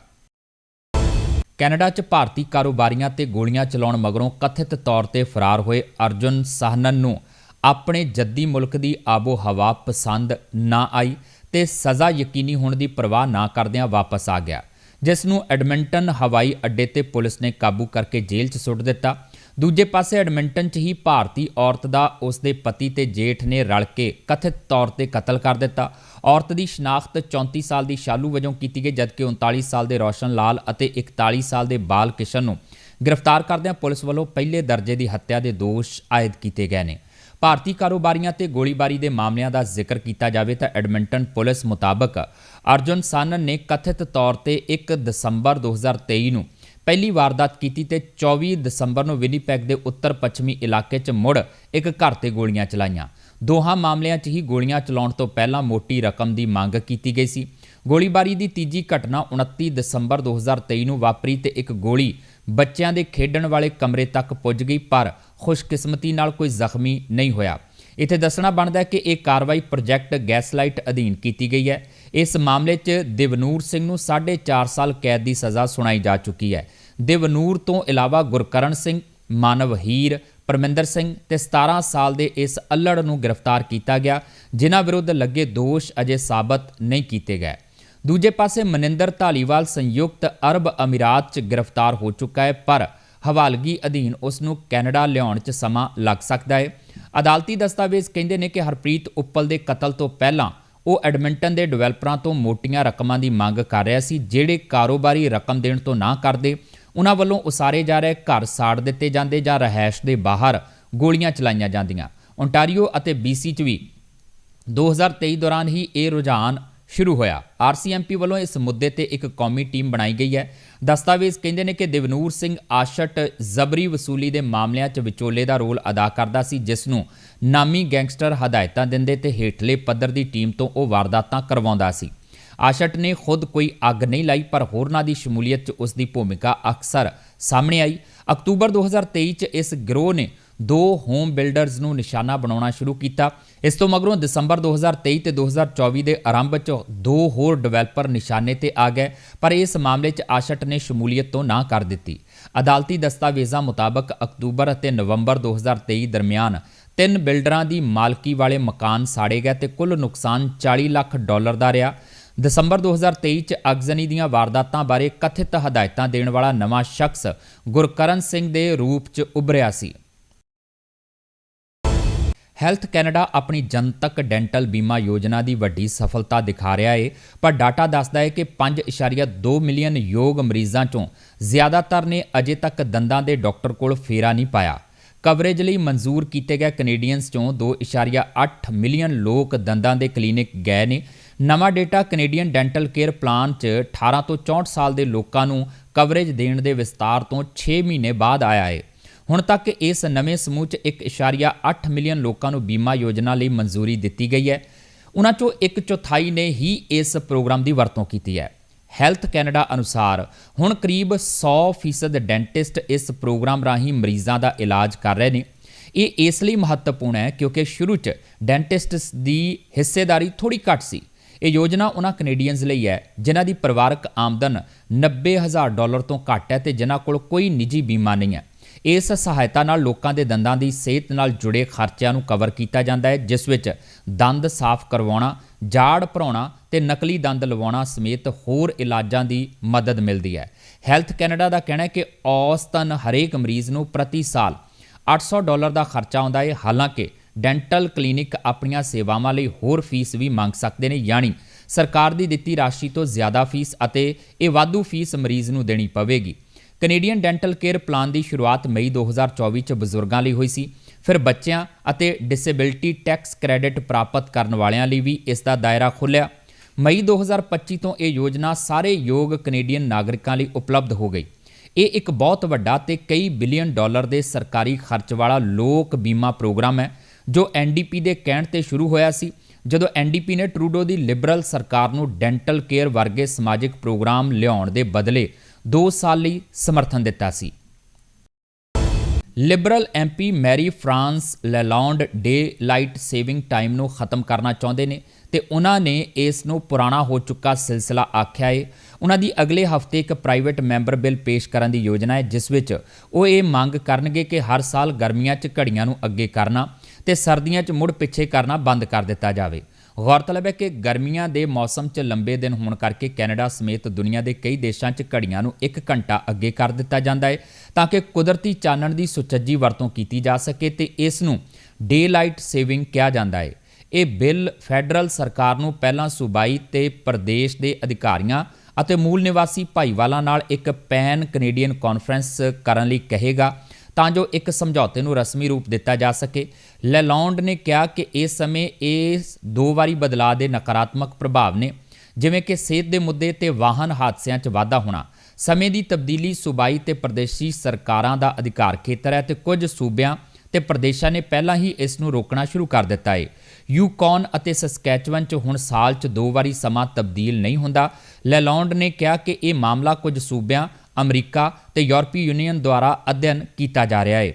ਕੈਨੇਡਾ 'ਚ ਭਾਰਤੀ ਕਾਰੋਬਾਰੀਆਂ ਤੇ ਗੋਲੀਆਂ ਚਲਾਉਣ ਮਗਰੋਂ ਕਥਿਤ ਤੌਰ ਤੇ ਫਰਾਰ ਹੋਏ ਅਰਜੁਨ ਸਾਹਨਨ ਨੂੰ ਆਪਣੇ ਜੱਦੀ ਮੁਲਕ ਦੀ ਆਬੋ ਹਵਾ ਪਸੰਦ ਨਾ ਆਈ ਤੇ ਸਜ਼ਾ ਯਕੀਨੀ ਹੋਣ ਦੀ ਪਰਵਾਹ ਨਾ ਕਰਦਿਆਂ ਵਾਪਸ ਆ ਗਿਆ, ਜਿਸ ਨੂੰ ਐਡਮਿੰਟਨ ਹਵਾਈ ਅੱਡੇ ਤੇ ਪੁਲਿਸ ਨੇ ਕਾਬੂ ਕਰਕੇ ਜੇਲ੍ਹ 'ਚ ਸੁੱਟ ਦਿੱਤਾ। ਦੂਜੇ ਪਾਸੇ ਐਡਮਿੰਟਨ 'ਚ ਹੀ ਭਾਰਤੀ ਔਰਤ ਦਾ ਉਸ ਦੇ ਪਤੀ ਤੇ ਜੇਠ ਨੇ ਰਲ ਕੇ ਕਥਿਤ ਤੌਰ ਤੇ ਕਤਲ ਕਰ ਦਿੱਤਾ। ਔਰਤ ਦੀ ਸ਼ਨਾਖਤ 34 ਸਾਲ ਦੀ ਸ਼ਾਲੂ ਵਜੋਂ ਕੀਤੀ ਗਈ, ਜਦਕਿ 39 ਸਾਲ ਦੇ ਰੋਸ਼ਨ ਲਾਲ ਅਤੇ 41 ਸਾਲ ਦੇ ਬਾਲ ਕਿਸ਼ਨ ਨੂੰ ਗ੍ਰਿਫਤਾਰ ਕਰਦਿਆਂ ਪੁਲਿਸ ਵੱਲੋਂ ਪਹਿਲੇ ਦਰਜੇ ਦੀ ਹੱਤਿਆ ਦੇ ਦੋਸ਼ ਆਇਦ ਕੀਤੇ ਗਏ ਨੇ। ਭਾਰਤੀ ਕਾਰੋਬਾਰੀਆਂ ਤੇ ਗੋਲੀਬਾਰੀ ਦੇ ਮਾਮਲਿਆਂ ਦਾ ਜ਼ਿਕਰ ਕੀਤਾ ਜਾਵੇ ਤਾਂ ਐਡਮਿੰਟਨ ਪੁਲਿਸ ਮੁਤਾਬਕ ਅਰਜੁਨ ਸਾਨਨ ਨੇ ਕਥਿਤ ਤੌਰ ਤੇ 1 ਦਸੰਬਰ 2023 ਨੂੰ ਪਹਿਲੀ ਵਾਰਦਾਤ ਕੀਤੀ ਤੇ 24 ਦਸੰਬਰ ਨੂੰ ਵਿਨੀਪੈਗ ਦੇ ਉੱਤਰ ਪੱਛਮੀ ਇਲਾਕੇ 'ਚ ਮੁੜ ਇੱਕ ਘਰ ਤੇ ਗੋਲੀਆਂ ਚਲਾਈਆਂ। ਦੋਹਾਂ ਮਾਮਲਿਆਂ 'ਚ ਹੀ ਗੋਲੀਆਂ ਚਲਾਉਣ ਤੋਂ ਪਹਿਲਾਂ ਮੋਟੀ ਰਕਮ ਦੀ ਮੰਗ ਕੀਤੀ ਗਈ ਸੀ। ਗੋਲੀਬਾਰੀ ਦੀ ਤੀਜੀ ਘਟਨਾ 29 ਦਸੰਬਰ 2023 ਨੂੰ ਵਾਪਰੀ ਤੇ ਇੱਕ ਗੋਲੀ ਬੱਚਿਆਂ ਦੇ ਖੇਡਣ ਵਾਲੇ ਕਮਰੇ ਤੱਕ ਪੁੱਜ ਗਈ, ਪਰ ਖੁਸ਼ਕਿਸਮਤੀ ਨਾਲ ਕੋਈ ਜ਼ਖਮੀ ਨਹੀਂ ਹੋਇਆ। ਇੱਥੇ ਦੱਸਣਾ ਬਣਦਾ ਹੈ ਕਿ ਇਹ ਕਾਰਵਾਈ ਪ੍ਰੋਜੈਕਟ ਗੈਸਲਾਈਟ ਅਧੀਨ ਕੀਤੀ ਗਈ ਹੈ। ਇਸ ਮਾਮਲੇ 'ਚ ਦਿਵਨੂਰ ਸਿੰਘ ਨੂੰ 4.5 ਸਾਲ ਕੈਦ ਦੀ ਸਜ਼ਾ ਸੁਣਾਈ ਜਾ ਚੁੱਕੀ ਹੈ। ਦਿਵਨੂਰ ਤੋਂ ਇਲਾਵਾ ਗੁਰਕਰਨ ਸਿੰਘ, ਮਾਨਵ ਹੀਰ, ਪਰਮਿੰਦਰ ਸਿੰਘ ਤੇ 17 ਸਾਲ ਦੇ ਇਸ ਅਲੜ ਨੂੰ ਗ੍ਰਿਫਤਾਰ ਕੀਤਾ ਗਿਆ, ਜਿਨ੍ਹਾਂ ਵਿਰੁੱਧ ਲੱਗੇ ਦੋਸ਼ ਅਜੇ ਸਾਬਤ ਨਹੀਂ ਕੀਤੇ ਗਏ। ਦੂਜੇ ਪਾਸੇ ਮਨਿੰਦਰ ਧਾਲੀਵਾਲ ਸੰਯੁਕਤ ਅਰਬ ਅਮੀਰਾਤ 'ਚ ਗ੍ਰਿਫਤਾਰ ਹੋ ਚੁੱਕਾ ਹੈ, ਪਰ ਹਵਾਲਗੀ ਅਧੀਨ ਉਸ ਨੂੰ ਕੈਨੇਡਾ ਲਿਆਉਣ 'ਚ ਸਮਾਂ ਲੱਗ ਸਕਦਾ ਹੈ। ਅਦਾਲਤੀ ਦਸਤਾਵੇਜ਼ ਕਹਿੰਦੇ ਨੇ ਕਿ ਹਰਪ੍ਰੀਤ ਉੱਪਲ ਦੇ ਕਤਲ ਤੋਂ ਪਹਿਲਾਂ ਉਹ ਐਡਮਿੰਟਨ ਦੇ ਡਿਵੈਲਪਰਾਂ ਤੋਂ ਮੋਟੀਆਂ ਰਕਮਾਂ ਦੀ ਮੰਗ ਕਰ ਰਿਹਾ ਸੀ, ਜਿਹੜੇ ਕਾਰੋਬਾਰੀ ਰਕਮ ਦੇਣ ਤੋਂ ਨਾ ਕਰਦੇ। ਉਹਨਾਂ ਵੱਲੋਂ ਉਸਾਰੇ ਜਾ ਰਹੇ ਘਰ ਸਾੜ ਦਿੱਤੇ ਜਾਂਦੇ ਜਾਂ ਰਹਿائش ਦੇ ਬਾਹਰ ਗੋਲੀਆਂ ਚਲਾਈਆਂ ਜਾਂਦੀਆਂ। ਓਨਟਾਰੀਓ ਅਤੇ BC 'ਚ ਵੀ 2023 ਦੌਰਾਨ ਹੀ ਇਹ ਰੁਝਾਨ ਸ਼ੁਰੂ ਹੋਇਆ। ਆਰਸੀਐਮਪੀ ਵੱਲੋਂ ਇਸ ਮੁੱਦੇ ਤੇ ਇੱਕ ਕੌਮੀ ਟੀਮ ਬਣਾਈ ਗਈ ਹੈ। ਦਸਤਾਵੇਜ਼ ਕਹਿੰਦੇ ਨੇ ਕਿ ਦਿਵਨੂਰ ਸਿੰਘ ਆਸ਼ਟ ਜ਼ਬਰੀ ਵਸੂਲੀ ਦੇ ਮਾਮਲਿਆਂ 'ਚ ਵਿਚੋਲੇ ਦਾ ਰੋਲ ਅਦਾ ਕਰਦਾ ਸੀ, ਜਿਸ ਨੂੰ ਨਾਮੀ ਗੈਂਗਸਟਰ ਹਦਾਇਤਾਂ ਦਿੰਦੇ ਤੇ ਹੇਠਲੇ ਪੱਧਰ ਦੀ ਟੀਮ ਤੋਂ ਉਹ ਵਾਰਦਾਤਾਂ ਕਰਵਾਉਂਦਾ ਸੀ। ਆਸ਼ਟ ਨੇ ਖੁਦ ਕੋਈ ਅੱਗ ਨਹੀਂ ਲਾਈ, ਪਰ ਹੋਰਨਾਂ ਦੀ ਸ਼ਮੂਲੀਅਤ 'ਚ ਉਸ ਦੀ ਭੂਮਿਕਾ ਅਕਸਰ ਸਾਹਮਣੇ ਆਈ। ਅਕਤੂਬਰ 2023 'ਚ ਇਸ ਗਿਰੋਹ ਨੇ ਦੋ ਹੋਮ ਬਿਲਡਰਜ਼ ਨੂੰ ਨਿਸ਼ਾਨਾ ਬਣਾਉਣਾ ਸ਼ੁਰੂ ਕੀਤਾ। ਇਸ ਤੋਂ ਮਗਰੋਂ ਦਸੰਬਰ 2023 ਤੇ 2024 ਦੇ ਆਰੰਭ 'ਚ ਦੋ ਹੋਰ ਡਿਵੈਲਪਰ ਨਿਸ਼ਾਨੇ ਤੇ ਆ ਗਏ, ਪਰ ਇਸ ਮਾਮਲੇ 'ਚ ਆਸ਼ਟ ਨੇ ਸ਼ਮੂਲੀਅਤ ਤੋਂ ਨਾ ਕਰ ਦਿੱਤੀ। ਅਦਾਲਤੀ ਦਸਤਾਵੇਜ਼ਾਂ ਮੁਤਾਬਕ ਅਕਤੂਬਰ ਅਤੇ ਨਵੰਬਰ 2023 ਦਰਮਿਆਨ ਤਿੰਨ ਬਿਲਡਰਾਂ ਦੀ ਮਾਲਕੀ ਵਾਲੇ ਮਕਾਨ ਸਾੜੇ ਗਏ ਤੇ ਕੁੱਲ ਨੁਕਸਾਨ 40 ਲੱਖ ਡਾਲਰ ਦਾ ਰਿਹਾ। ਦਸੰਬਰ 2023 ਚ ਅਗਜ਼ਨੀ ਦੀਆਂ ਵਾਰਦਾਤਾਂ ਬਾਰੇ ਕਥਿਤ ਹਦਾਇਤਾਂ ਦੇਣ ਵਾਲਾ ਨਵਾਂ ਸ਼ਖਸ ਗੁਰਕਰਨ ਸਿੰਘ ਦੇ ਰੂਪ ਚ ਉਭਰਿਆ ਸੀ। ਹੈਲਥ ਕੈਨੇਡਾ ਆਪਣੀ ਜਨਤਕ ਡੈਂਟਲ ਬੀਮਾ ਯੋਜਨਾ ਦੀ ਵੱਡੀ ਸਫਲਤਾ ਦਿਖਾ ਰਿਹਾ ਏ, ਪਰ ਡਾਟਾ ਦੱਸਦਾ ਏ ਕਿ 5.2 ਮਿਲੀਅਨ ਯੋਗ ਮਰੀਜ਼ਾਂ ਚੋਂ ਜ਼ਿਆਦਾਤਰ ਨੇ ਅਜੇ ਤੱਕ ਦੰਦਾਂ ਦੇ ਡਾਕਟਰ ਕੋਲ ਫੇਰਾ ਨਹੀਂ ਪਾਇਆ। ਕਵਰੇਜ ਲਈ ਮਨਜ਼ੂਰ ਕੀਤੇ ਗਏ ਕੈਨੇਡੀਅਨਸ ਚੋਂ 2.8 ਮਿਲੀਅਨ ਲੋਕ ਦੰਦਾਂ ਦੇ ਕਲੀਨਿਕ ਗਏ ਨੇ। ਨਵਾਂ data Canadian dental care plan 'ਚ 18 ਤੋਂ 64 ਸਾਲ ਦੇ ਲੋਕਾਂ ਨੂੰ ਕਵਰੇਜ ਦੇਣ ਦੇ ਵਿਸਤਾਰ ਤੋਂ 6 ਮਹੀਨੇ ਬਾਅਦ ਆਇਆ ਹੈ ਹੁਣ ਤੱਕ ਇਸ ਨਵੇਂ ਸਮੂਹ 'ਚ 1.8 ਮਿਲੀਅਨ ਲੋਕਾਂ ਨੂੰ ਬੀਮਾ ਯੋਜਨਾ ਲਈ ਮਨਜ਼ੂਰੀ ਦਿੱਤੀ ਗਈ ਹੈ। ਉਹਨਾਂ 'ਚੋਂ ਇੱਕ ਚੌਥਾਈ ਨੇ ਹੀ ਇਸ ਪ੍ਰੋਗਰਾਮ ਦੀ ਵਰਤੋਂ ਕੀਤੀ ਹੈ। ਹੈਲਥ ਕੈਨੇਡਾ ਅਨੁਸਾਰ ਹੁਣ ਕਰੀਬ 100% ਡੈਂਟਿਸਟ ਇਸ ਪ੍ਰੋਗਰਾਮ ਰਾਹੀਂ ਮਰੀਜ਼ਾਂ ਦਾ ਇਲਾਜ ਕਰ ਰਹੇ ਨੇ। ਇਹ ਇਸ ਲਈ ਮਹੱਤਵਪੂਰਨ ਹੈ ਕਿਉਂਕਿ ਸ਼ੁਰੂ 'ਚ ਡੈਂਟਿਸਟਸ ਦੀ ਹਿੱਸੇਦਾਰੀ ਥੋੜੀ ਘੱਟ ਸੀ। ਇਹ ਯੋਜਨਾ ਉਹਨਾਂ ਕੈਨੇਡੀਅਨਸ ਲਈ ਹੈ, ਜਿਨ੍ਹਾਂ ਦੀ ਪਰਿਵਾਰਕ ਆਮਦਨ 90000 ਡਾਲਰ ਤੋਂ ਘੱਟ ਹੈ ਤੇ ਜਿਨ੍ਹਾਂ ਕੋਲ ਕੋਈ ਨਿੱਜੀ ਬੀਮਾ ਨਹੀਂ ਹੈ। ਇਸ ਸਹਾਇਤਾ ਨਾਲ ਲੋਕਾਂ ਦੇ ਦੰਦਾਂ ਦੀ ਸਿਹਤ ਨਾਲ ਜੁੜੇ ਖਰਚਿਆਂ ਨੂੰ ਕਵਰ ਕੀਤਾ ਜਾਂਦਾ ਹੈ, ਜਿਸ ਵਿੱਚ ਦੰਦ ਸਾਫ਼ ਕਰਵਾਉਣਾ, ਜਾੜ ਭਰਾਉਣਾ ਤੇ ਨਕਲੀ ਦੰਦ ਲਵਾਉਣਾ ਸਮੇਤ ਹੋਰ ਇਲਾਜਾਂ ਦੀ ਮਦਦ ਮਿਲਦੀ ਹੈ। ਹੈਲਥ ਕੈਨੇਡਾ ਦਾ ਕਹਿਣਾ ਹੈ ਕਿ ਔਸਤਨ ਹਰੇਕ ਮਰੀਜ਼ ਨੂੰ ਪ੍ਰਤੀ ਸਾਲ 800 ਡਾਲਰ ਦਾ ਖਰਚਾ ਆਉਂਦਾ ਹੈ। ਹਾਲਾਂਕਿ ਡੈਂਟਲ ਕਲੀਨਿਕ ਆਪਣੀਆਂ ਸੇਵਾਵਾਂ ਲਈ ਹੋਰ ਫੀਸ ਵੀ ਮੰਗ ਸਕਦੇ ਨੇ, ਯਾਨੀ ਸਰਕਾਰ ਦੀ ਦਿੱਤੀ ਰਾਸ਼ੀ ਤੋਂ ਜ਼ਿਆਦਾ ਫੀਸ ਅਤੇ ਇਹ ਵਾਧੂ ਫੀਸ ਮਰੀਜ਼ ਨੂੰ ਦੇਣੀ ਪਵੇਗੀ। ਕੈਨੇਡੀਅਨ ਡੈਂਟਲ ਕੇਅਰ ਪਲਾਨ ਦੀ ਸ਼ੁਰੂਆਤ ਮਈ 2024 ਚ ਬਜ਼ੁਰਗਾਂ ਲਈ ਹੋਈ ਸੀ। ਫਿਰ ਬੱਚਿਆਂ ਅਤੇ ਡਿਸੇਬਿਲਟੀ ਟੈਕਸ ਕ੍ਰੈਡਿਟ ਪ੍ਰਾਪਤ ਕਰਨ ਵਾਲਿਆਂ ਲਈ ਵੀ ਇਸ ਦਾ ਦਾਇਰਾ ਖੁੱਲ੍ਹਿਆ। ਮਈ 2025 ਤੋਂ ਇਹ ਯੋਜਨਾ ਸਾਰੇ ਯੋਗ ਕੈਨੇਡੀਅਨ ਨਾਗਰਿਕਾਂ ਲਈ ਉਪਲਬਧ ਹੋ ਗਈ। ਇਹ ਇੱਕ ਬਹੁਤ ਵੱਡਾ ਤੇ ਕਈ ਬਿਲੀਅਨ ਡਾਲਰ ਦੇ ਸਰਕਾਰੀ ਖਰਚ ਵਾਲਾ ਲੋਕ ਬੀਮਾ ਪ੍ਰੋਗਰਾਮ ਹੈ, ਜੋ ਐਨਡੀਪੀ ਦੇ ਕਹਿਣ ਤੇ ਸ਼ੁਰੂ ਹੋਇਆ ਸੀ। ਜਦੋਂ ਐਨਡੀਪੀ ਨੇ ਟਰੂਡੋ ਦੀ ਲਿਬਰਲ ਸਰਕਾਰ ਨੂੰ ਡੈਂਟਲ ਕੇਅਰ ਵਰਗੇ ਸਮਾਜਿਕ ਪ੍ਰੋਗਰਾਮ ਲਿਆਉਣ ਦੇ ਬਦਲੇ 2 ਸਾਲ ਲਈ ਸਮਰਥਨ ਦਿੱਤਾ ਸੀ। Liberal MP Marie France Lalonde daylight saving time ਨੂੰ ਖਤਮ ਕਰਨਾ ਚਾਹੁੰਦੇ ਨੇ ਤੇ ਉਹਨਾਂ ਨੇ ਇਸ ਨੂੰ ਪੁਰਾਣਾ ਹੋ ਚੁੱਕਾ ਸਿਲਸਿਲਾ ਆਖਿਆ ਹੈ ਉਹਨਾਂ ਦੀ ਅਗਲੇ ਹਫ਼ਤੇ ਇੱਕ ਪ੍ਰਾਈਵੇਟ ਮੈਂਬਰ ਬਿੱਲ ਪੇਸ਼ ਕਰਨ ਦੀ ਯੋਜਨਾ ਹੈ ਜਿਸ ਵਿੱਚ ਉਹ ਇਹ ਮੰਗ ਕਰਨਗੇ ਕਿ ਹਰ ਸਾਲ ਗਰਮੀਆਂ 'ਚ ਘੜੀਆਂ ਨੂੰ ਅੱਗੇ ਕਰਨਾ ਤੇ ਸਰਦੀਆਂ 'ਚ ਮੁੜ ਪਿੱਛੇ ਕਰਨਾ ਬੰਦ ਕਰ ਦਿੱਤਾ ਜਾਵੇ। ਗੌਰਤਲਬ ਹੈ ਕਿ ਗਰਮੀਆਂ ਦੇ ਮੌਸਮ 'ਚ ਲੰਬੇ ਦਿਨ ਹੋਣ ਕਰਕੇ ਕੈਨੇਡਾ ਸਮੇਤ ਦੁਨੀਆ ਦੇ ਕਈ ਦੇਸ਼ਾਂ 'ਚ ਘੜੀਆਂ ਨੂੰ 1 ਘੰਟਾ ਅੱਗੇ ਕਰ ਦਿੱਤਾ ਜਾਂਦਾ ਹੈ ਤਾਂ ਕਿ ਕੁਦਰਤੀ ਚਾਨਣ ਦੀ ਸੁਚੱਜੀ ਵਰਤੋਂ ਕੀਤੀ ਜਾ ਸਕੇ ਤੇ ਇਸ ਨੂੰ ਡੇ ਲਾਈਟ ਸੇਵਿੰਗ ਕਿਹਾ ਜਾਂਦਾ ਹੈ। ਇਹ ਬਿੱਲ ਫੈਡਰਲ ਸਰਕਾਰ ਨੂੰ ਪਹਿਲਾਂ ਸੂਬਾਈ ਤੇ ਪ੍ਰਦੇਸ਼ ਦੇ ਅਧਿਕਾਰੀਆਂ ਅਤੇ ਮੂਲ ਨਿਵਾਸੀ ਭਾਈਵਾਲਾਂ ਨਾਲ ਇੱਕ ਪੈਨ ਕੈਨੇਡੀਅਨ ਕਾਨਫਰੰਸ ਕਰਨ ਲਈ ਕਹੇਗਾ। ਤਾਂ ਜੋ ਇੱਕ ਸਮਝੌਤੇ ਨੂੰ ਰਸਮੀ ਰੂਪ ਦਿੱਤਾ ਜਾ ਸਕੇ। ਲੈਲੌਂਡ ਨੇ ਕਿਹਾ ਕਿ ਇਸ ਸਮੇਂ ਇਸ ਦੋ ਵਾਰੀ ਬਦਲਾਅ ਦੇ ਨਕਾਰਾਤਮਕ ਪ੍ਰਭਾਵ ਨੇ, ਜਿਵੇਂ ਕਿ ਸਿਹਤ ਦੇ ਮੁੱਦੇ ਤੇ ਵਾਹਨ ਹਾਦਸਿਆਂ 'ਚ ਵਾਧਾ ਹੋਣਾ। ਸਮੇਂ ਦੀ ਤਬਦੀਲੀ ਸੂਬਾਈ ਤੇ ਪ੍ਰਦੇਸ਼ੀ ਸਰਕਾਰਾਂ ਦਾ ਅਧਿਕਾਰ ਖੇਤਰ ਹੈ ਤੇ ਕੁਝ ਸੂਬਿਆਂ ਤੇ ਪ੍ਰਦੇਸ਼ਾਂ ਨੇ ਪਹਿਲਾਂ ਹੀ ਇਸ ਨੂੰ ਰੋਕਣਾ ਸ਼ੁਰੂ ਕਰ ਦਿੱਤਾ ਹੈ ਯੂਕੌਨ ਅਤੇ ਸਸਕੈਚਵਨ 'ਚ ਹੁਣ ਸਾਲ 'ਚ ਦੋ ਵਾਰੀ ਸਮਾਂ ਤਬਦੀਲ ਨਹੀਂ ਹੁੰਦਾ। ਲੈਲੌਂਡ ਨੇ ਕਿਹਾ ਕਿ ਇਹ ਮਾਮਲਾ ਕੁਝ ਸੂਬਿਆਂ ਅਮਰੀਕਾ ਤੇ ਯੂਰਪੀ ਯੂਨੀਅਨ ਦੁਆਰਾ ਅਧਿਐਨ ਕੀਤਾ ਜਾ ਰਿਹਾ ਹੈ।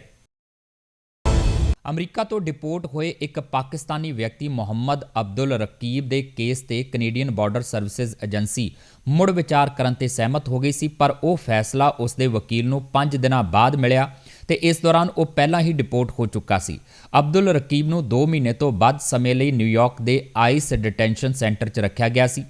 ਅਮਰੀਕਾ ਤੋਂ ਡਿਪੋਰਟ ਹੋਏ ਇੱਕ ਪਾਕਿਸਤਾਨੀ ਵਿਅਕਤੀ ਮੁਹੰਮਦ ਅਬਦੁਲ ਰਕੀਬ ਦੇ ਕੇਸ ਤੇ ਕੈਨੇਡੀਅਨ ਬਾਰਡਰ ਸਰਵਿਸਿਜ਼ ਏਜੰਸੀ ਮੁੜ ਵਿਚਾਰ ਕਰਨ ਤੇ ਸਹਿਮਤ ਹੋ ਗਈ ਸੀ, ਪਰ ਉਹ ਫੈਸਲਾ ਉਸ ਦੇ ਵਕੀਲ ਨੂੰ 5 ਦਿਨਾਂ ਬਾਅਦ ਮਿਲਿਆ ਤੇ ਇਸ ਦੌਰਾਨ ਉਹ ਪਹਿਲਾਂ ਹੀ ਡਿਪੋਰਟ ਹੋ ਚੁੱਕਾ ਸੀ। ਅਬਦੁਲ ਰਕੀਬ ਨੂੰ 2 ਮਹੀਨੇ ਤੋਂ ਵੱਧ ਸਮੇਂ ਲਈ ਨਿਊਯਾਰਕ ਦੇ ਆਈਸ ਡਿਟੈਂਸ਼ਨ ਸੈਂਟਰ 'ਚ ਰੱਖਿਆ ਗਿਆ ਸੀ।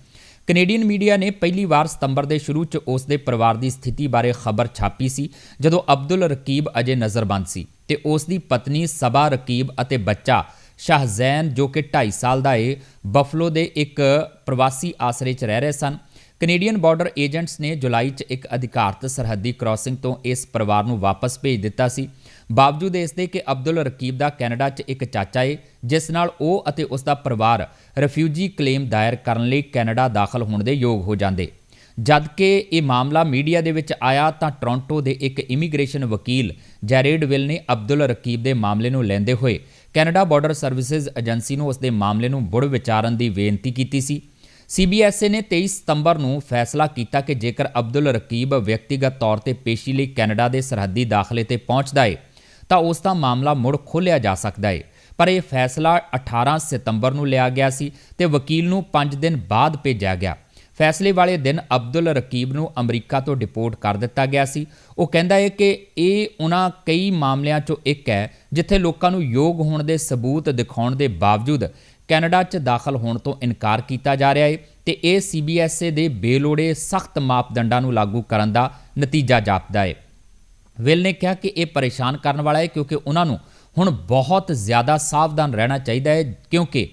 ਕੈਨੇਡੀਅਨ ਮੀਡੀਆ ਨੇ ਪਹਿਲੀ ਵਾਰ ਸਤੰਬਰ ਦੇ ਸ਼ੁਰੂ 'ਚ ਉਸ ਦੇ ਪਰਿਵਾਰ ਦੀ ਸਥਿਤੀ ਬਾਰੇ ਖਬਰ ਛਾਪੀ ਸੀ, ਜਦੋਂ ਅਬਦੁਲ ਰਕੀਬ ਅਜੇ ਨਜ਼ਰਬੰਦ ਸੀ ਤੇ ਉਸ ਦੀ ਪਤਨੀ ਸਬਾ ਰਕੀਬ ਅਤੇ ਬੱਚਾ ਸ਼ਾਹਜ਼ੈਨ ਜੋ ਕਿ 2.5 ਸਾਲ ਦਾ ਏ, ਬਫਲੋ ਦੇ ਇੱਕ ਪ੍ਰਵਾਸੀ ਆਸਰੇ 'ਚ ਰਹਿ ਰਹੇ ਸਨ। ਕੈਨੇਡੀਅਨ ਬਾਰਡਰ ਏਜੰਟਸ ਨੇ ਜੁਲਾਈ 'ਚ ਇੱਕ ਅਧਿਕਾਰਤ ਸਰਹੱਦੀ ਕ੍ਰਾਸਿੰਗ ਤੋਂ ਇਸ ਪਰਿਵਾਰ ਨੂੰ ਵਾਪਸ ਭੇਜ ਦਿੱਤਾ ਸੀ। ਬਾਵਜੂਦ ਇਸ ਦੇ ਕਿ ਅਬਦੁਲ ਰਕੀਬ ਦਾ ਕੈਨੇਡਾ 'ਚ ਇੱਕ ਚਾਚਾ ਏ, ਜਿਸ ਨਾਲ ਉਹ ਅਤੇ ਉਸ ਦਾ ਪਰਿਵਾਰ ਰਿਫਿਊਜੀ ਕਲੇਮ ਦਾਇਰ ਕਰਨ ਲਈ ਕੈਨੇਡਾ ਦਾਖਲ ਹੋਣ ਦੇ ਯੋਗ ਹੋ ਜਾਂਦੇ। ਜਦ ਕਿ ਇਹ ਮਾਮਲਾ ਮੀਡੀਆ ਦੇ ਵਿੱਚ ਆਇਆ ਤਾਂ ਟੋਰਾਂਟੋ ਦੇ ਇੱਕ ਇਮੀਗ੍ਰੇਸ਼ਨ ਵਕੀਲ ਜੈਰੇਡ ਵਿਲ ਨੇ ਅਬਦੁਲ ਰਕੀਬ ਦੇ ਮਾਮਲੇ ਨੂੰ ਲੈਂਦੇ ਹੋਏ ਕੈਨੇਡਾ ਬਾਰਡਰ ਸਰਵਿਸਿਜ਼ ਏਜੰਸੀ ਨੂੰ ਉਸ ਦੇ ਮਾਮਲੇ ਨੂੰ ਬੁੜ ਵਿਚਾਰਨ ਦੀ ਬੇਨਤੀ ਕੀਤੀ ਸੀ। ਸੀਬੀਐਸਏ ਨੇ 23 ਸਤੰਬਰ ਨੂੰ ਫੈਸਲਾ ਕੀਤਾ ਕਿ ਜੇਕਰ ਅਬਦੁਲ ਰਕੀਬ ਵਿਅਕਤੀਗਤ ਤੌਰ ਤੇ ਪੇਸ਼ੀ ਲਈ ਕੈਨੇਡਾ ਦੇ ਸਰਹੱਦੀ ਦਾਖਲੇ ਤੇ ਪਹੁੰਚਦਾ ਹੈ ਤਾਂ ਉਸ ਦਾ ਮਾਮਲਾ ਮੁੜ ਖੋਲ੍ਹਿਆ ਜਾ ਸਕਦਾ ਹੈ ਪਰ ਇਹ ਫੈਸਲਾ 18 ਸਤੰਬਰ ਨੂੰ ਲਿਆ ਗਿਆ ਸੀ ਤੇ ਵਕੀਲ ਨੂੰ 5 ਦਿਨ ਬਾਅਦ ਭੇਜਿਆ ਗਿਆ। ਫੈਸਲੇ ਵਾਲੇ ਦਿਨ ਅਬਦੁਲ ਰਕੀਬ ਨੂੰ ਅਮਰੀਕਾ ਤੋਂ ਡਿਪੋਰਟ ਕਰ ਦਿੱਤਾ ਗਿਆ ਸੀ। ਉਹ ਕਹਿੰਦਾ ਹੈ ਕਿ ਇਹ ਉਹਨਾਂ ਕਈ ਮਾਮਲਿਆਂ 'ਚੋਂ ਇੱਕ ਹੈ, ਜਿੱਥੇ ਲੋਕਾਂ ਨੂੰ ਯੋਗ ਹੋਣ ਦੇ ਸਬੂਤ ਦਿਖਾਉਣ ਦੇ ਬਾਵਜੂਦ ਕੈਨੇਡਾ 'ਚ ਦਾਖਲ ਹੋਣ ਤੋਂ ਇਨਕਾਰ ਕੀਤਾ ਜਾ ਰਿਹਾ ਹੈ ਤੇ ਇਹ ਸੀਬੀਐਸਏ ਦੇ ਬੇਲੋੜੇ ਸਖਤ ਮਾਪਦੰਡਾਂ ਨੂੰ ਲਾਗੂ ਕਰਨ ਦਾ ਨਤੀਜਾ ਜਾਪਦਾ ਹੈ ਵਿਲ ਨੇ ਕਿਹਾ ਕਿ ਇਹ ਪਰੇਸ਼ਾਨ ਕਰਨ ਵਾਲਾ ਹੈ ਕਿਉਂਕਿ ਉਹਨਾਂ ਨੂੰ ਹੁਣ ਬਹੁਤ ਜ਼ਿਆਦਾ ਸਾਵਧਾਨ ਰਹਿਣਾ ਚਾਹੀਦਾ ਹੈ ਕਿਉਂਕਿ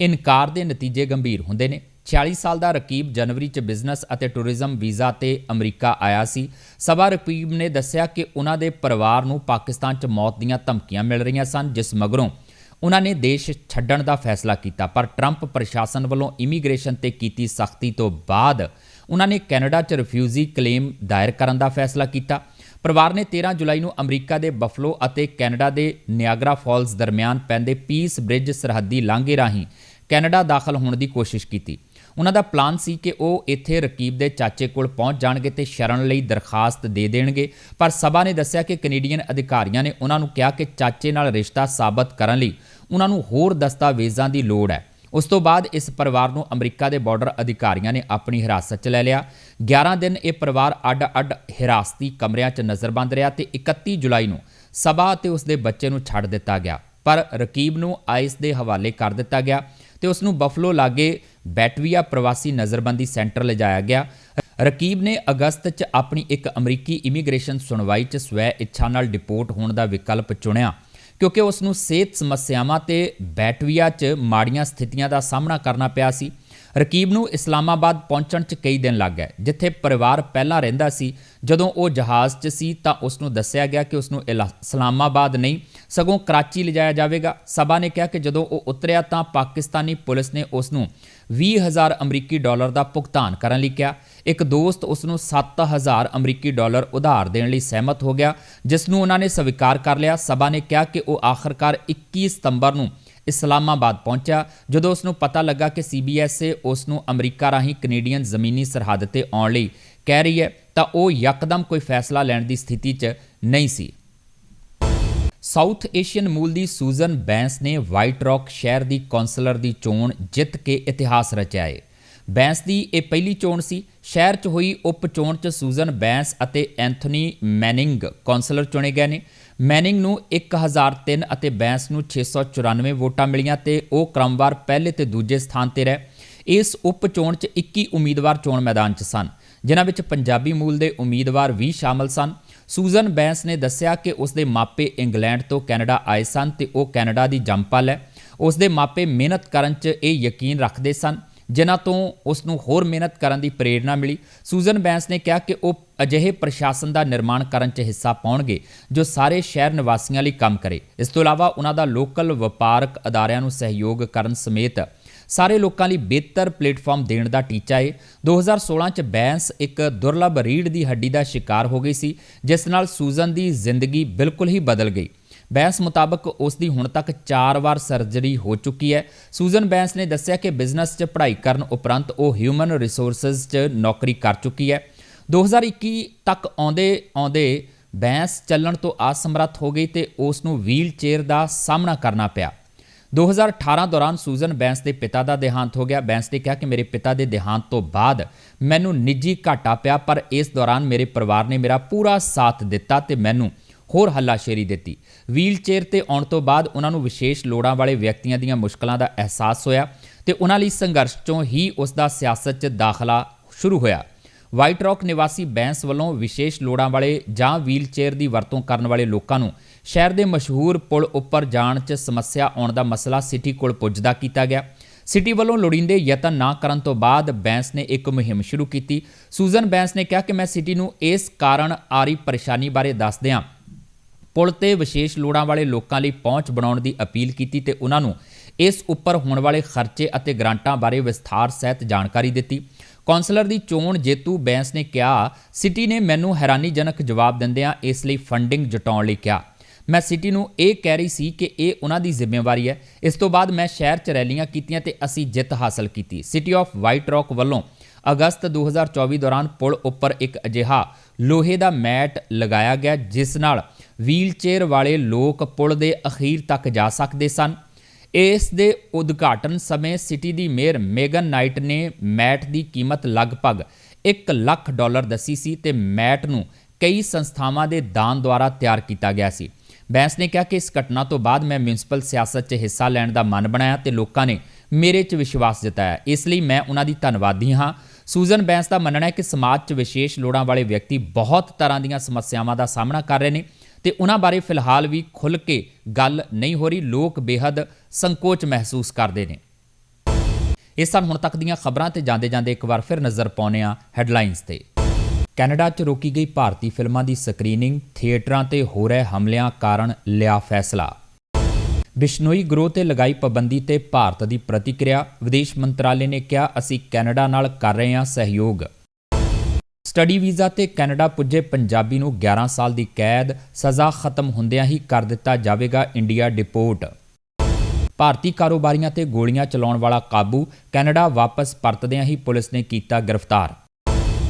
ਇਨਕਾਰ ਦੇ ਨਤੀਜੇ ਗੰਭੀਰ ਹੁੰਦੇ ਨੇ। 46 ਸਾਲ ਦਾ ਰਕੀਬ ਜਨਵਰੀ 'ਚ ਬਿਜ਼ਨਸ ਅਤੇ ਟੂਰਿਜ਼ਮ ਵੀਜ਼ਾ ਤੇ ਅਮਰੀਕਾ ਆਇਆ ਸੀ। ਸਭਾ ਰਕੀਬ ਨੇ ਦੱਸਿਆ ਕਿ ਉਹਨਾਂ ਦੇ ਪਰਿਵਾਰ ਨੂੰ ਪਾਕਿਸਤਾਨ 'ਚ ਮੌਤ ਦੀਆਂ ਧਮਕੀਆਂ ਮਿਲ ਰਹੀਆਂ ਸਨ, ਜਿਸ ਮਗਰੋਂ ਉਹਨਾਂ ਨੇ ਦੇਸ਼ ਛੱਡਣ ਦਾ ਫੈਸਲਾ ਕੀਤਾ। ਪਰ ਟਰੰਪ ਪ੍ਰਸ਼ਾਸਨ ਵੱਲੋਂ ਇਮੀਗ੍ਰੇਸ਼ਨ ਤੇ ਕੀਤੀ ਸਖਤੀ ਤੋਂ ਬਾਅਦ ਉਹਨਾਂ ਨੇ ਕੈਨੇਡਾ 'ਚ ਰਿਫਿਊਜੀ ਕਲੇਮ ਦਾਇਰ ਕਰਨ ਦਾ ਫੈਸਲਾ ਕੀਤਾ। ਪਰਿਵਾਰ ਨੇ 13 ਜੁਲਾਈ ਨੂੰ ਅਮਰੀਕਾ ਦੇ ਬਫਲੋ ਅਤੇ ਕੈਨੇਡਾ ਦੇ ਨਿਆਗਰਾ ਫਾਲਸ ਦਰਮਿਆਨ ਪੈਂਦੇ ਪੀਸ ਬ੍ਰਿਜ ਸਰਹੱਦੀ ਲਾਂਘੇ ਰਾਹੀਂ ਕੈਨੇਡਾ ਦਾਖਲ ਹੋਣ ਦੀ ਕੋਸ਼ਿਸ਼ ਕੀਤੀ। ਉਹਨਾਂ ਦਾ ਪਲਾਨ ਸੀ ਕਿ ਉਹ ਇੱਥੇ ਰਕੀਬ ਦੇ ਚਾਚੇ ਕੋਲ ਪਹੁੰਚ ਜਾਣਗੇ ਤੇ ਸ਼ਰਨ ਲਈ ਦਰਖਾਸਤ ਦੇ ਦੇਣਗੇ, ਪਰ ਸਭਾ ਨੇ ਦੱਸਿਆ ਕਿ ਕੈਨੇਡੀਅਨ ਅਧਿਕਾਰੀਆਂ ਨੇ ਉਹਨਾਂ ਨੂੰ ਕਿਹਾ ਕਿ ਚਾਚੇ ਨਾਲ ਰਿਸ਼ਤਾ ਸਾਬਤ ਕਰਨ ਲਈ ਉਹਨਾਂ ਨੂੰ ਹੋਰ ਦਸਤਾਵੇਜ਼ਾਂ ਦੀ ਲੋੜ ਹੈ। ਉਸ ਤੋਂ ਬਾਅਦ ਇਸ ਪਰਿਵਾਰ ਨੂੰ ਅਮਰੀਕਾ ਦੇ ਬਾਰਡਰ ਅਧਿਕਾਰੀਆਂ ਨੇ ਆਪਣੀ ਹਿਰਾਸਤ 'ਚ ਲੈ ਲਿਆ। 11 ਦਿਨ ਇਹ ਪਰਿਵਾਰ ਅੱਡ-ਅੱਡ ਹਿਰਾਸਤੀ ਕਮਰਿਆਂ 'ਚ ਨਜ਼ਰਬੰਦ ਰਿਹਾ ਤੇ 31 ਜੁਲਾਈ ਨੂੰ ਸਭਾ ਅਤੇ ਉਸ ਦੇ ਬੱਚੇ ਨੂੰ ਛੱਡ ਦਿੱਤਾ ਗਿਆ। ਪਰ ਰਕੀਬ ਨੂੰ ਆਈਸ ਦੇ ਹਵਾਲੇ ਕਰ ਦਿੱਤਾ ਗਿਆ ਤੇ ਉਸ ਨੂੰ ਬਫਲੋ ਲਾਗੇ ਬੈਟਵੀਆ ਪ੍ਰਵਾਸੀ ਨਜ਼ਰਬੰਦੀ ਸੈਂਟਰ ਲਿਜਾਇਆ ਗਿਆ। ਰਕੀਬ ਨੇ ਅਗਸਤ 'ਚ ਆਪਣੀ ਇੱਕ ਅਮਰੀਕੀ ਇਮੀਗ੍ਰੇਸ਼ਨ ਸੁਣਵਾਈ 'ਚ ਸਵੈ ਇੱਛਾ ਨਾਲ ਡਿਪੋਰਟ ਹੋਣ ਦਾ ਵਿਕਲਪ ਚੁਣਿਆ। ਕਿਉਂਕਿ ਉਸ ਨੂੰ ਸਿਹਤ ਸਮੱਸਿਆਵਾਂ ਤੇ ਬੈਟਵੀਆ 'ਚ ਮਾੜੀਆਂ ਸਥਿਤੀਆਂ ਦਾ ਸਾਹਮਣਾ ਕਰਨਾ ਪਿਆ ਸੀ। ਰਕੀਬ ਨੂੰ ਇਸਲਾਮਾਬਾਦ ਪਹੁੰਚਣ 'ਚ ਕਈ ਦਿਨ ਲੱਗ ਗਏ। ਜਿੱਥੇ ਪਰਿਵਾਰ ਪਹਿਲਾਂ ਰਹਿੰਦਾ ਸੀ, ਜਦੋਂ ਉਹ ਜਹਾਜ਼ 'ਚ ਸੀ ਤਾਂ ਉਸ ਨੂੰ ਦੱਸਿਆ ਗਿਆ ਕਿ ਉਸ ਨੂੰ ਇਲਾ- ਇਸਲਾਮਾਬਾਦ ਨਹੀਂ, ਸਗੋਂ ਕਰਾਚੀ ਲਿਜਾਇਆ ਜਾਵੇਗਾ। ਸਭਾ ਨੇ ਕਿਹਾ ਕਿ ਜਦੋਂ ਉਹ ਉਤਰਿਆ ਤਾਂ ਪਾਕਿਸਤਾਨੀ ਪੁਲਿਸ ਨੇ ਉਸ ਨੂੰ 20000 ਅਮਰੀਕੀ ਡਾਲਰ ਦਾ ਭੁਗਤਾਨ ਕਰਨ ਲਈ ਕਿਹਾ। ਇੱਕ ਦੋਸਤ ਉਸ ਨੂੰ 7000 ਅਮਰੀਕੀ ਡਾਲਰ ਉਧਾਰ ਦੇਣ ਲਈ ਸਹਿਮਤ ਹੋ ਗਿਆ ਜਿਸ ਨੂੰ ਉਹਨਾਂ ਨੇ ਸਵੀਕਾਰ ਕਰ ਲਿਆ। ਸਭਾ ਨੇ ਕਿਹਾ ਕਿ ਉਹ ਆਖਰਕਾਰ 21 ਸਤੰਬਰ ਨੂੰ ਇਸਲਾਮਾਬਾਦ ਪਹੁੰਚਿਆ, ਜਦੋਂ ਉਸ ਨੂੰ ਪਤਾ ਲੱਗਾ ਕਿ ਸੀਬੀਐਸਏ ਉਸ ਨੂੰ ਅਮਰੀਕਾ ਰਾਹੀਂ ਕੈਨੇਡੀਅਨ ਜ਼ਮੀਨੀ ਸਰਹੱਦ ਤੇ ਆਉਣ ਲਈ ਕਹਿ ਰਹੀ ਹੈ, ਤਾਂ ਉਹ ਯਕਦਮ ਕੋਈ ਫੈਸਲਾ ਲੈਣ ਦੀ ਸਥਿਤੀ 'ਚ ਨਹੀਂ ਸੀ। ਸਾਊਥ ਏਸ਼ੀਅਨ ਮੂਲ ਦੀ ਸੂਜ਼ਨ ਬੈਂਸ ਨੇ ਵਾਈਟ ਰੌਕ ਸ਼ਹਿਰ ਦੀ ਕੌਂਸਲਰ ਦੀ ਚੋਣ ਜਿੱਤ ਕੇ ਇਤਿਹਾਸ ਰਚਿਆ ਹੈ ਬੈਂਸ ਦੀ ਇਹ ਪਹਿਲੀ ਚੋਣ ਸੀ। ਸ਼ਹਿਰ 'ਚ ਹੋਈ ਉਪ ਚੋਣ 'ਚ ਸੂਜ਼ਨ ਬੈਂਸ ਅਤੇ ਐਂਥਨੀ ਮੈਨਿੰਗ ਕੌਂਸਲਰ ਚੁਣੇ ਗਏ ਨੇ। ਮੈਨਿੰਗ ਨੂੰ 1003 ਅਤੇ ਬੈਂਸ ਨੂੰ 694 ਵੋਟਾਂ ਮਿਲੀਆਂ ਤੇ ਉਹ ਕ੍ਰਮਵਾਰ ਪਹਿਲੇ ਤੇ ਦੂਜੇ ਸਥਾਨ ਤੇ ਰਹੇ। ਇਸ ਉਪ ਚੋਣ 'ਚ 21 ਉਮੀਦਵਾਰ ਚੋਣ ਮੈਦਾਨ 'ਚ ਸਨ, ਜਿਨ੍ਹਾਂ ਵਿੱਚ ਪੰਜਾਬੀ ਮੂਲ ਦੇ ਉਮੀਦਵਾਰ ਵੀ ਸ਼ਾਮਲ ਸਨ। ਸੂਜ਼ਨ ਬੈਂਸ ਨੇ ਦੱਸਿਆ ਕਿ ਉਸ ਦੇ ਮਾਪੇ ਇੰਗਲੈਂਡ ਤੋਂ ਕੈਨੇਡਾ ਆਏ ਸਨ ਤੇ ਉਹ ਕੈਨੇਡਾ ਦੀ ਜੰਮਪਲ ਹੈ। ਉਸ ਦੇ ਮਾਪੇ ਮਿਹਨਤ ਕਰਨ 'ਚ ਇਹ ਯਕੀਨ ਰੱਖਦੇ ਸਨ, ਜਿਨ੍ਹਾਂ ਤੋਂ ਉਸ ਨੂੰ ਹੋਰ ਮਿਹਨਤ ਕਰਨ ਦੀ ਪ੍ਰੇਰਣਾ ਮਿਲੀ। ਸੂਜ਼ਨ ਬੈਂਸ ਨੇ ਕਿਹਾ ਕਿ ਉਹ ਅਜਿਹੇ ਪ੍ਰਸ਼ਾਸਨ ਦਾ ਨਿਰਮਾਣ ਕਰਨ 'ਚ ਹਿੱਸਾ ਪਾਉਣਗੇ ਜੋ ਸਾਰੇ ਸ਼ਹਿਰ ਨਿਵਾਸੀਆਂ ਲਈ ਕੰਮ ਕਰੇ। ਇਸ ਤੋਂ ਇਲਾਵਾ ਉਹਨਾਂ ਦਾ ਲੋਕਲ ਵਪਾਰਕ ਅਦਾਰਿਆਂ ਨੂੰ ਸਹਿਯੋਗ ਕਰਨ ਸਮੇਤ ਸਾਰੇ ਲੋਕਾਂ ਲਈ ਬਿਹਤਰ ਪਲੇਟਫਾਰਮ ਦੇਣ ਦਾ ਟੀਚਾ ਹੈ 2016 ਚ ਬੈਂਸ ਇੱਕ ਦੁਰਲੱਭ ਰੀੜ ਦੀ ਹੱਡੀ ਦਾ ਸ਼ਿਕਾਰ ਹੋ ਗਈ ਸੀ, ਜਿਸ ਨਾਲ ਸੂਜ਼ਨ ਦੀ ਜ਼ਿੰਦਗੀ ਬਿਲਕੁਲ ਹੀ ਬਦਲ ਗਈ। ਬੈਂਸ ਮੁਤਾਬਕ ਉਸ ਦੀ ਹੁਣ ਤੱਕ 4 ਵਾਰ ਸਰਜਰੀ ਹੋ ਚੁੱਕੀ ਹੈ। ਸੂਜ਼ਨ ਬੈਂਸ ਨੇ ਦੱਸਿਆ ਕਿ ਬਿਜ਼ਨਸ 'ਚ ਪੜ੍ਹਾਈ ਕਰਨ ਉਪਰੰਤ ਉਹ ਹਿਊਮਨ ਰਿਸੋਰਸਸ 'ਚ ਨੌਕਰੀ ਕਰ ਚੁੱਕੀ ਹੈ। 2021 ਤੱਕ ਆਉਂਦੇ ਆਉਂਦੇ ਬੈਂਸ ਚੱਲਣ ਤੋਂ ਅਸਮਰੱਥ ਹੋ ਗਈ ਤੇ ਉਸ ਨੂੰ ਵੀਲ ਚੇਅਰ ਦਾ ਸਾਹਮਣਾ ਕਰਨਾ ਪਿਆ। 2018 ਦੌਰਾਨ ਸੂਜ਼ਨ ਬੈਂਸ ਦੇ ਪਿਤਾ ਦਾ ਦੇਹਾਂਤ ਹੋ ਗਿਆ। ਬੈਂਸ ਨੇ ਕਿਹਾ ਕਿ ਮੇਰੇ ਪਿਤਾ ਦੇ ਦੇਹਾਂਤ ਤੋਂ ਬਾਅਦ ਮੈਨੂੰ ਨਿੱਜੀ ਘਾਟਾ ਪਿਆ, ਪਰ ਇਸ ਦੌਰਾਨ ਮੇਰੇ ਪਰਿਵਾਰ ਨੇ ਮੇਰਾ ਪੂਰਾ ਸਾਥ ਦਿੱਤਾ ਤੇ ਮੈਨੂੰ ਹੋਰ ਹੱਲਾਸ਼ੇਰੀ ਦਿੱਤੀ। ਵੀਲਚੇਅਰ ਤੇ ਆਉਣ ਤੋਂ ਬਾਅਦ ਉਹਨਾਂ ਨੂੰ ਵਿਸ਼ੇਸ਼ ਲੋੜਾਂ ਵਾਲੇ ਵਿਅਕਤੀਆਂ ਦੀਆਂ ਮੁਸ਼ਕਲਾਂ ਦਾ ਅਹਿਸਾਸ ਹੋਇਆ ਤੇ ਉਹਨਾਂ ਲਈ ਸੰਘਰਸ਼ ਚੋਂ ਹੀ ਉਸ ਦਾ ਸਿਆਸਤ 'ਚ ਦਾਖਲਾ ਸ਼ੁਰੂ ਹੋਇਆ। ਵਾਈਟ ਰੌਕ ਨਿਵਾਸੀ ਬੈਂਸ ਵੱਲੋਂ ਵਿਸ਼ੇਸ਼ ਲੋੜਾਂ ਵਾਲੇ ਜਾਂ ਵੀਲਚੇਅਰ ਦੀ ਵਰਤੋਂ ਕਰਨ ਵਾਲੇ ਲੋਕਾਂ ਨੂੰ ਸ਼ਹਿਰ ਦੇ ਮਸ਼ਹੂਰ ਪੁਲ ਉੱਪਰ ਜਾਣ 'ਚ ਸਮੱਸਿਆ ਆਉਣ ਦਾ ਮਸਲਾ ਸਿਟੀ ਕੋਲ ਪੁੱਜਦਾ ਕੀਤਾ ਗਿਆ। ਸਿਟੀ ਵੱਲੋਂ ਲੋੜੀਂਦੇ ਯਤਨ ਨਾ ਕਰਨ ਤੋਂ ਬਾਅਦ ਬੈਂਸ ਨੇ ਇੱਕ ਮੁਹਿੰਮ ਸ਼ੁਰੂ ਕੀਤੀ। ਸੂਜ਼ਨ ਬੈਂਸ ਨੇ ਕਿਹਾ ਕਿ ਮੈਂ ਸਿਟੀ ਨੂੰ ਇਸ ਕਾਰਨ ਆ ਰਹੀ ਪਰੇਸ਼ਾਨੀ ਬਾਰੇ ਦੱਸਦਿਆਂ ਪੁਲ ਤੇ ਵਿਸ਼ੇਸ਼ ਲੋੜਾਂ ਵਾਲੇ ਲੋਕਾਂ ਲਈ ਪਹੁੰਚ ਬਣਾਉਣ ਦੀ ਅਪੀਲ ਕੀਤੀ ਤੇ ਉਹਨਾਂ ਨੂੰ ਇਸ ਉੱਪਰ ਹੋਣ ਵਾਲੇ ਖਰਚੇ ਅਤੇ ਗ੍ਰਾਂਟਾਂ ਬਾਰੇ ਵਿਸਥਾਰ ਸਹਿਤ ਜਾਣਕਾਰੀ ਦਿੱਤੀ। ਕੌਂਸਲਰ ਦੀ ਚੋਣ ਜੇਤੂ ਬੈਂਸ ਨੇ ਕਿਹਾ, ਸਿਟੀ ਨੇ ਮੈਨੂੰ ਹੈਰਾਨੀਜਨਕ ਜਵਾਬ ਦਿੰਦਿਆਂ ਇਸ ਲਈ ਫੰਡਿੰਗ ਜੁਟਾਉਣ ਲਈ ਕਿਹਾ। ਮੈਂ ਸਿਟੀ ਨੂੰ ਇਹ ਕਹਿ ਰਹੀ ਸੀ ਕਿ ਇਹ ਉਹਨਾਂ ਦੀ ਜ਼ਿੰਮੇਵਾਰੀ ਹੈ। ਇਸ ਤੋਂ ਬਾਅਦ ਮੈਂ ਸ਼ਹਿਰ 'ਚ ਰੈਲੀਆਂ ਕੀਤੀਆਂ ਤੇ ਅਸੀਂ ਜਿੱਤ ਹਾਸਲ ਕੀਤੀ। ਸਿਟੀ ਆਫ ਵਾਈਟ ਰੌਕ ਵੱਲੋਂ ਅਗਸਤ 2024 ਦੌਰਾਨ ਪੁਲ ਉੱਪਰ ਇੱਕ ਅਜਿਹਾ ਲੋਹੇ ਦਾ ਮੈਟ ਲਗਾਇਆ ਗਿਆ, ਜਿਸ ਨਾਲ ਵੀਲਚੇਅਰ ਵਾਲੇ ਲੋਕ ਪੁਲ ਦੇ ਅਖੀਰ ਤੱਕ ਜਾ ਸਕਦੇ ਸਨ। ਇਸ ਦੇ ਉਦਘਾਟਨ ਸਮੇਂ ਸਿਟੀ ਦੀ ਮੇਅਰ ਮੇਗਨ ਨਾਈਟ ਨੇ ਮੈਟ ਦੀ ਕੀਮਤ ਲਗਭਗ 1 ਲੱਖ ਡਾਲਰ ਦੱਸੀ ਸੀ ਤੇ ਮੈਟ ਨੂੰ ਕਈ ਸੰਸਥਾਵਾਂ ਦੇ ਦਾਨ ਦੁਆਰਾ ਤਿਆਰ ਕੀਤਾ ਗਿਆ ਸੀ। ਬੈਂਸ ਨੇ ਕਿਹਾ ਕਿ ਇਸ ਘਟਨਾ ਤੋਂ ਬਾਅਦ ਮੈਂ ਮਿਊਨਿਸਪਲ ਸਿਆਸਤ 'ਚ ਹਿੱਸਾ ਲੈਣ ਦਾ ਮਨ ਬਣਾਇਆ ਤੇ ਲੋਕਾਂ ਨੇ ਮੇਰੇ 'ਚ ਵਿਸ਼ਵਾਸ ਜਤਾਇਆ। ਇਸ ਲਈ ਮੈਂ ਉਹਨਾਂ ਦੀ ਧੰਨਵਾਦੀ ਹਾਂ। ਸੂਜ਼ਨ ਬੈਂਸ ਦਾ ਮੰਨਣਾ ਹੈ ਕਿ ਸਮਾਜ 'ਚ ਵਿਸ਼ੇਸ਼ ਲੋੜਾਂ ਵਾਲੇ ਵਿਅਕਤੀ ਬਹੁਤ ਤਰ੍ਹਾਂ ਦੀਆਂ ਸਮੱਸਿਆਵਾਂ ਦਾ ਸਾਹਮਣਾ ਕਰ ਰਹੇ ਨੇ ਤੇ ਉਹਨਾਂ ਬਾਰੇ ਫਿਲਹਾਲ ਵੀ ਖੁੱਲ੍ਹ ਕੇ ਗੱਲ ਨਹੀਂ ਹੋ ਰਹੀ। ਲੋਕ ਬੇਹੱਦ ਸੰਕੋਚ ਮਹਿਸੂਸ ਕਰਦੇ ਨੇ। ਇਹ ਸਨ ਹੁਣ ਤੱਕ ਦੀਆਂ ਖਬਰਾਂ ਤੇ ਜਾਂਦੇ ਜਾਂਦੇ ਇੱਕ ਵਾਰ ਫਿਰ ਨਜ਼ਰ ਪਾਉਂਦੇ ਹਾਂ ਹੈਡਲਾਈਨਸ ਤੇ। ਕੈਨੇਡਾ 'ਚ ਰੋਕੀ ਗਈ ਭਾਰਤੀ ਫਿਲਮਾਂ ਦੀ ਸਕਰੀਨਿੰਗ, ਥੀਏਟਰਾਂ ਤੇ ਹੋ ਰਹੇ ਹਮਲਿਆਂ ਕਾਰਨ ਲਿਆ ਫੈਸਲਾ। ਬਿਸ਼ਨੋਈ ਗਰੋਹ ਤੇ ਲਗਾਈ ਪਾਬੰਦੀ ਤੇ ਭਾਰਤ ਦੀ ਪ੍ਰਤੀਕਿਰਿਆ, ਵਿਦੇਸ਼ ਮੰਤਰਾਲੇ ਨੇ ਕਿਹਾ, ਅਸੀਂ ਕੈਨੇਡਾ ਨਾਲ ਕਰ ਰਹੇ ਹਾਂ ਸਹਿਯੋਗ। ਸਟੱਡੀ ਵੀਜ਼ਾ ਤੇ ਕੈਨੇਡਾ ਪੁੱਜੇ ਪੰਜਾਬੀ ਨੂੰ 11 ਸਾਲ ਦੀ ਕੈਦ, ਸਜ਼ਾ ਖਤਮ ਹੁੰਦਿਆਂ ਹੀ ਕਰ ਦਿੱਤਾ ਜਾਵੇਗਾ ਇੰਡੀਆ ਡਿਪੋਰਟ। ਭਾਰਤੀ ਕਾਰੋਬਾਰੀਆਂ ਤੇ ਗੋਲੀਆਂ ਚਲਾਉਣ ਵਾਲਾ ਕਾਬੂ, ਕੈਨੇਡਾ ਵਾਪਸ ਪਰਤਦਿਆਂ ਹੀ ਪੁਲਿਸ ਨੇ ਕੀਤਾ ਗ੍ਰਿਫਤਾਰ।